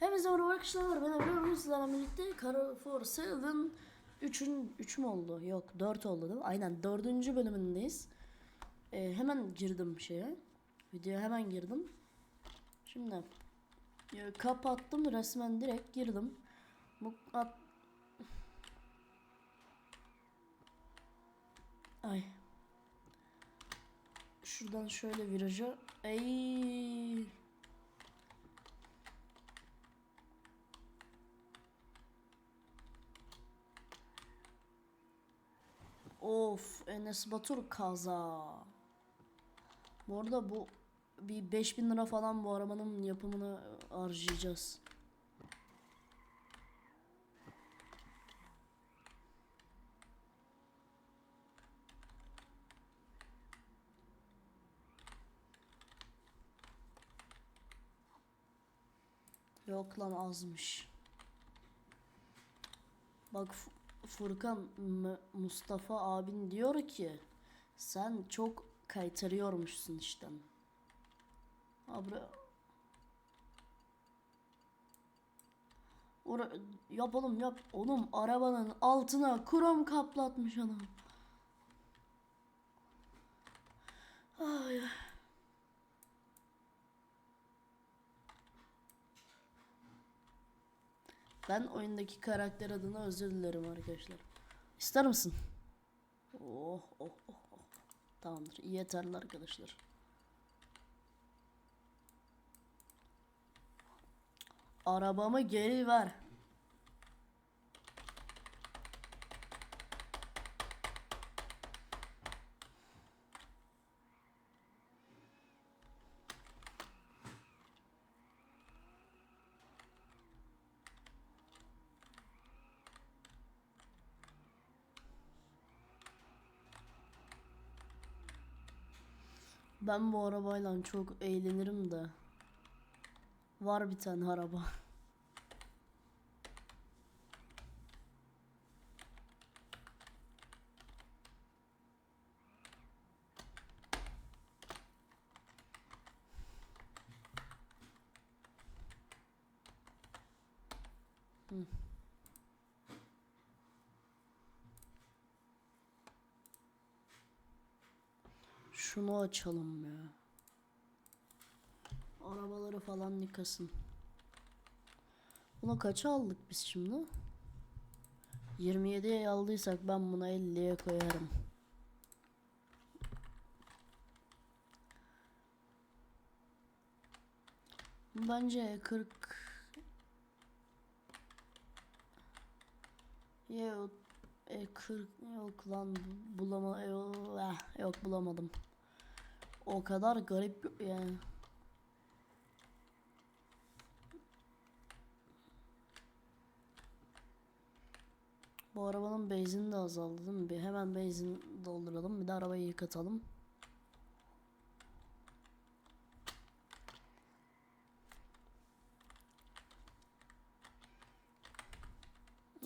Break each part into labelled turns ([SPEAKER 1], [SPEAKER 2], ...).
[SPEAKER 1] Hepinize merhaba arkadaşlar. Ben Emre. Bugün sizlerle birlikte Carrefour 7 3'ün 3 mü oldu? Yok 4 oldu değil mi? Aynen 4. bölümündeyiz. Ee, hemen girdim şeye. Videoya hemen girdim. Şimdi e, kapattım resmen direkt girdim. Bu at Ay. Şuradan şöyle viraja. Ey. Of Enes Batur kaza. Bu arada bu bir 5000 lira falan bu arabanın yapımını harcayacağız. Yok lan azmış. Bak Furkan M- Mustafa abin diyor ki sen çok kaytarıyormuşsun işten. Abi Ora yap oğlum yap. Oğlum arabanın altına krom kaplatmış adam. Ay. Ben oyundaki karakter adına özür dilerim arkadaşlar. İster misin? Oh oh oh oh. Tamamdır. Yeterli arkadaşlar. Arabamı geri ver. Ben bu arabayla çok eğlenirim de. Var bir tane araba. Şunu açalım ya. Arabaları falan yıkasın. Bunu kaça aldık biz şimdi? 27'ye aldıysak ben buna 50'ye koyarım. Bence 40 Yok e, 40 yok lan bulama yok, eh, yok bulamadım. O kadar garip yani. Bu arabanın benzini de azaldı değil mi? Bir hemen benzin dolduralım. Bir de arabayı yıkatalım.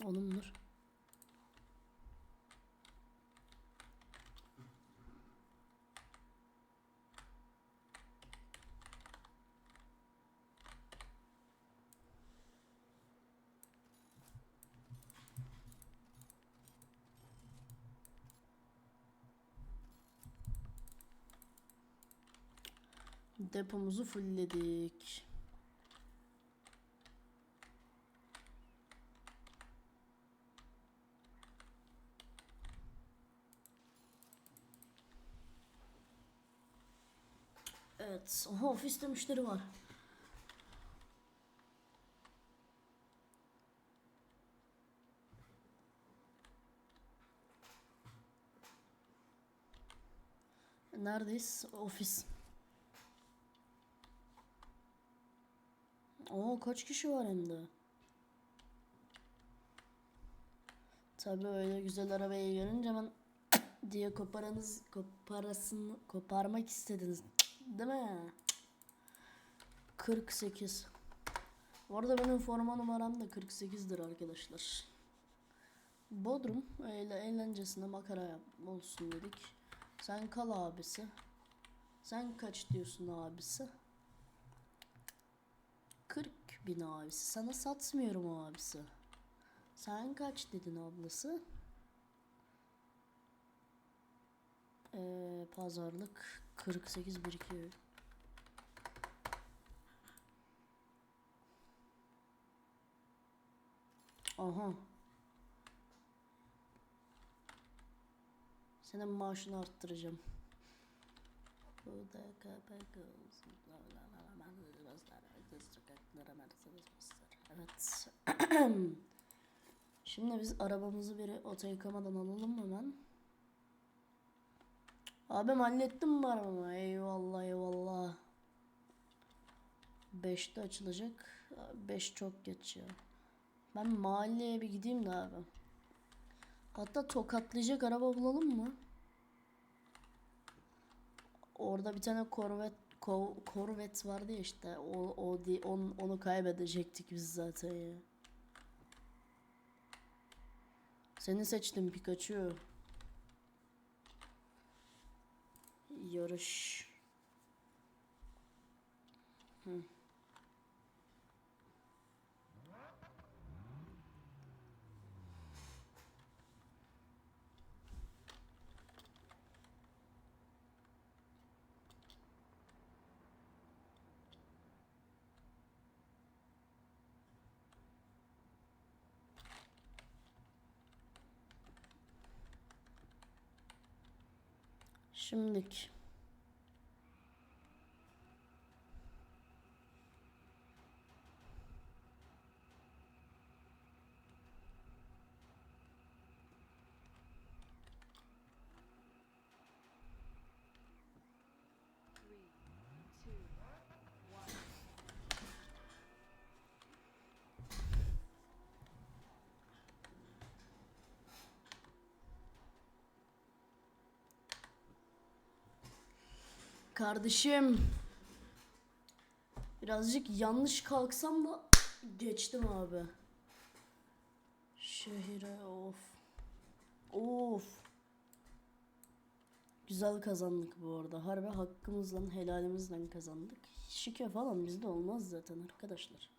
[SPEAKER 1] Olumdur. Depomuzu fullledik. Evet. Oha ofiste müşteri var. Neredeyiz? Ofis. Oo kaç kişi var hem de. Tabii öyle güzel arabayı görünce ben diye koparanız koparasını koparmak istediniz. Değil mi? 48. Bu arada benim forma numaram da 48'dir arkadaşlar. Bodrum öyle eğlencesine makara olsun dedik. Sen kal abisi. Sen kaç diyorsun abisi? 40 bin abisi. Sana satmıyorum abisi. Sen kaç dedin ablası? Ee, pazarlık 48 birikiyor. Aha. Senin maaşını arttıracağım. Evet. Şimdi biz arabamızı bir oto yıkamadan alalım hemen. Abim hallettin mi arabamı? Eyvallah eyvallah. 5'te açılacak. 5 çok geç ya. Ben mahalleye bir gideyim de abi. Hatta tokatlayacak araba bulalım mı? Orada bir tane korvet ko, korvet vardı ya işte. O, o di, on, onu kaybedecektik biz zaten ya. Seni seçtim Pikachu. Yarış. Hı. Şimdilik. Kardeşim. Birazcık yanlış kalksam da geçtim abi. Şehire of. Of. Güzel kazandık bu arada. Harbi hakkımızla helalimizle kazandık. Şike falan bizde olmaz zaten arkadaşlar.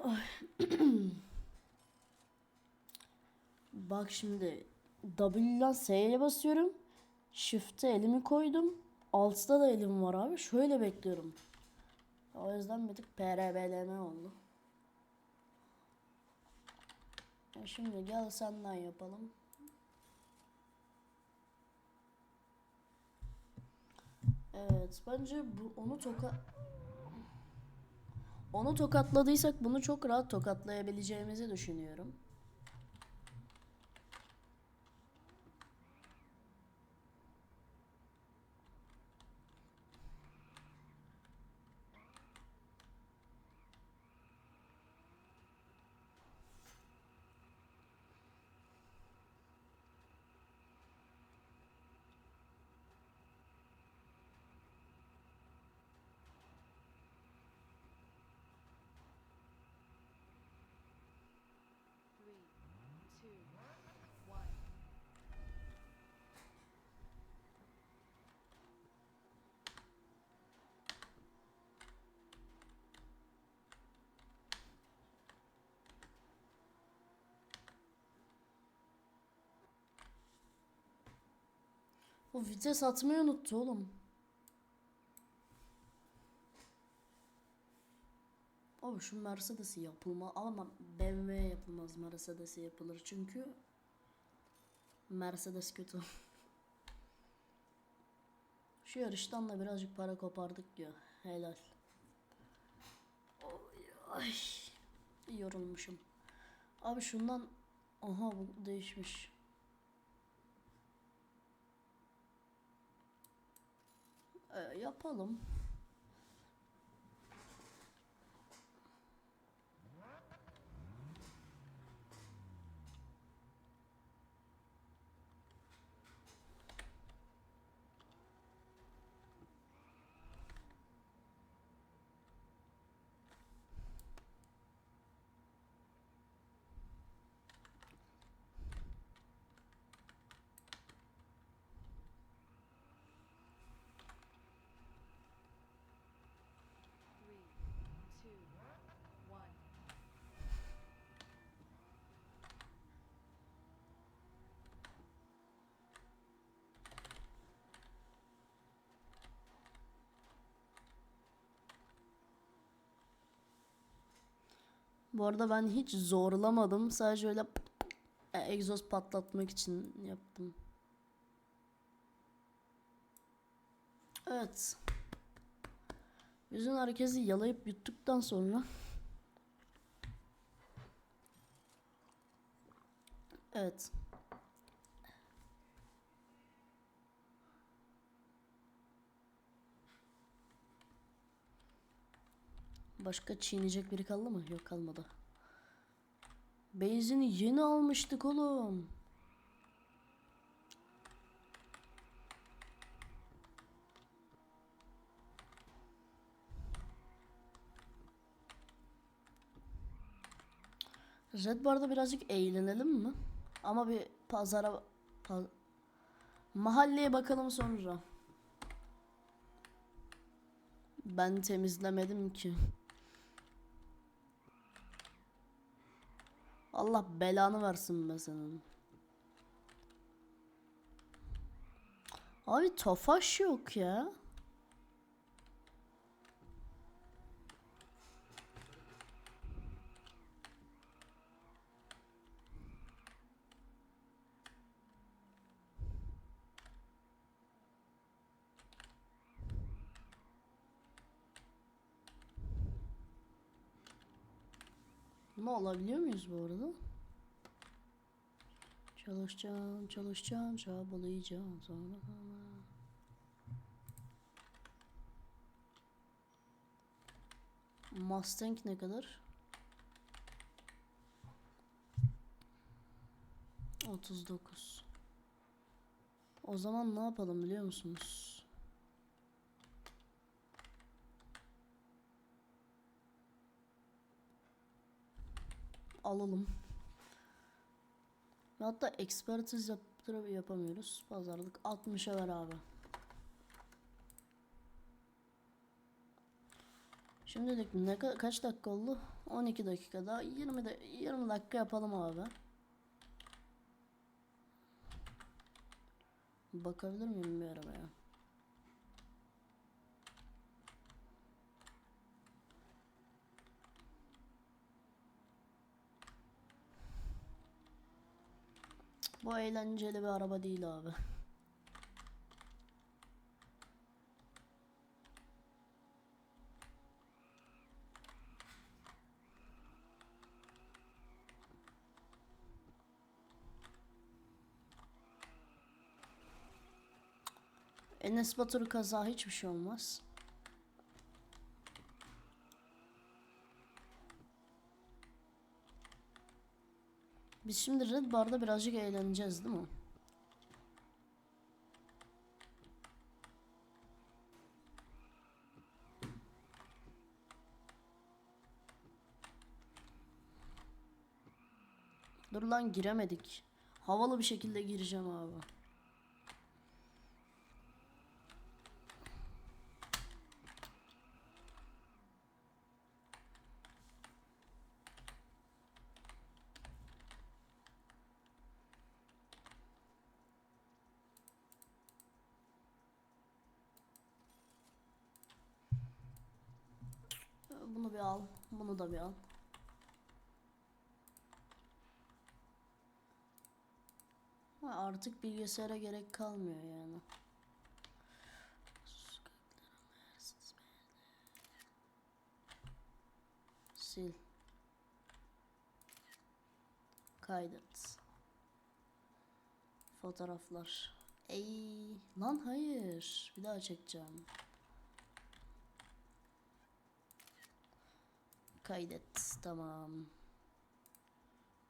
[SPEAKER 1] Ay. Bak şimdi W'dan S'ye basıyorum. Shift'e elimi koydum. Altta da elim var abi. Şöyle bekliyorum. O yüzden bir tık PRBLM oldu. Ya şimdi gel senden yapalım. Evet bence bu onu toka onu tokatladıysak bunu çok rahat tokatlayabileceğimizi düşünüyorum. Bu vites atmayı unuttu oğlum. Abi şu Mercedes'i yapılma ama BMW yapılmaz Mercedes'i yapılır çünkü Mercedes kötü. Şu yarıştan da birazcık para kopardık ya. Helal. Ay. Yorulmuşum. Abi şundan aha bu değişmiş. Ee, yapalım. Bu arada ben hiç zorlamadım. Sadece öyle e, egzoz patlatmak için yaptım. Evet. Yüzün herkesi yalayıp yuttuktan sonra Evet. Başka çiğneyecek biri kaldı mı? Yok kalmadı. Benzini yeni almıştık oğlum. Red Bar'da birazcık eğlenelim mi? Ama bir pazara pa- mahalleye bakalım sonra. Ben temizlemedim ki. Allah belanı versin be senin. Abi tofaş yok ya. Bunu alabiliyor muyuz bu arada? Çalışacağım, çalışacağım, çabalayacağım sonra. Mustang ne kadar? 39. O zaman ne yapalım biliyor musunuz? Alalım. Ve Hatta ekspertiz yaptırıp yapamıyoruz. Pazarlık 60'a ver abi. Şimdilik ne ka- kaç dakika oldu? 12 dakika daha 20 de 20 dakika yapalım abi. Bakabilir miyim bir arabaya? Bu eğlenceli bir araba değil abi. Enes Batur kaza hiçbir şey olmaz. Biz şimdi Red Bar'da birazcık eğleneceğiz değil mi? Dur lan giremedik. Havalı bir şekilde gireceğim abi. Bunu bir al. Bunu da bir al. Ha, artık bilgisayara gerek kalmıyor yani. Sil. Kaydet. Fotoğraflar. Ey lan hayır. Bir daha çekeceğim. Kaydet. Tamam.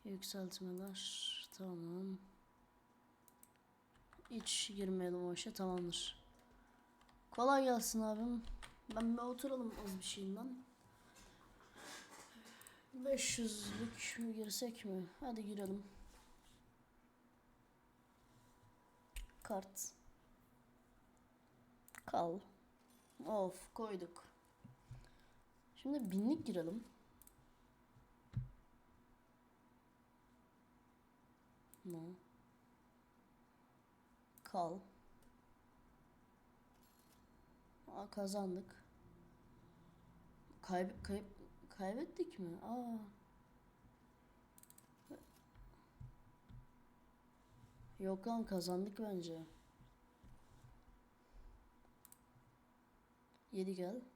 [SPEAKER 1] Yükseltmeler. Tamam. Hiç girmeyelim o işe. Tamamdır. Kolay gelsin abim. Ben bir oturalım az bir şeyinden. 500'lük mü girsek mi? Hadi girelim. Kart. Kal. Of koyduk. Şimdi binlik girelim. No. Kal. Aa, kazandık. Kayb kay kaybettik mi? Aa. Yok lan kazandık bence. Yedi gel.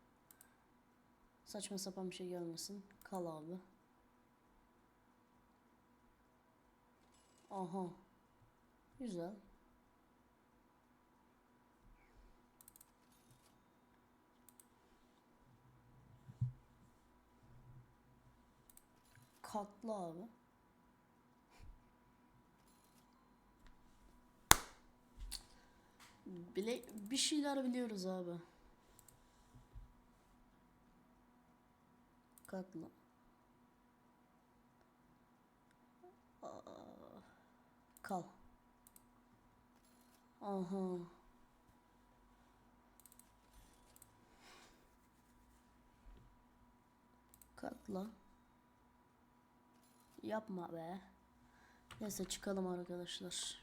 [SPEAKER 1] Saçma sapan bir şey gelmesin. Kal abi. Aha. Güzel. Katlı abi. Bile bir şeyler biliyoruz abi. Katlı. Kal. Aha. Katla. Yapma be. Neyse çıkalım arkadaşlar.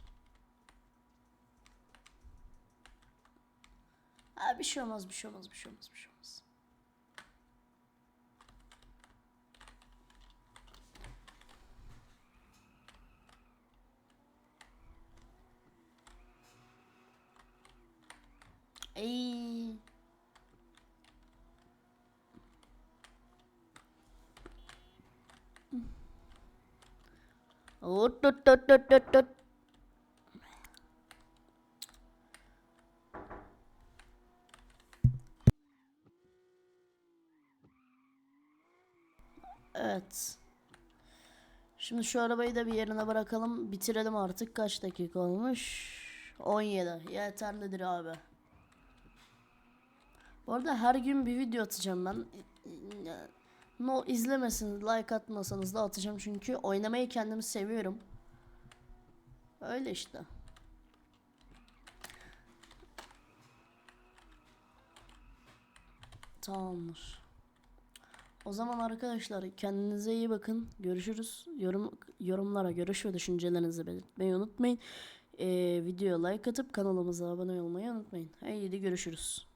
[SPEAKER 1] Ha bir şey olmaz, bir şey olmaz, bir şey olmaz, bir şey olmaz. Ey. Evet. Şimdi şu arabayı da bir yerine bırakalım. Bitirelim artık. Kaç dakika olmuş? 17. Yeterlidir abi. Bu arada her gün bir video atacağım ben. No izlemesiniz, like atmasanız da atacağım çünkü oynamayı kendimi seviyorum. Öyle işte. Tamamdır. O zaman arkadaşlar kendinize iyi bakın. Görüşürüz. Yorum yorumlara görüş ve düşüncelerinizi belirtmeyi unutmayın. Ee, videoya like atıp kanalımıza abone olmayı unutmayın. Haydi görüşürüz.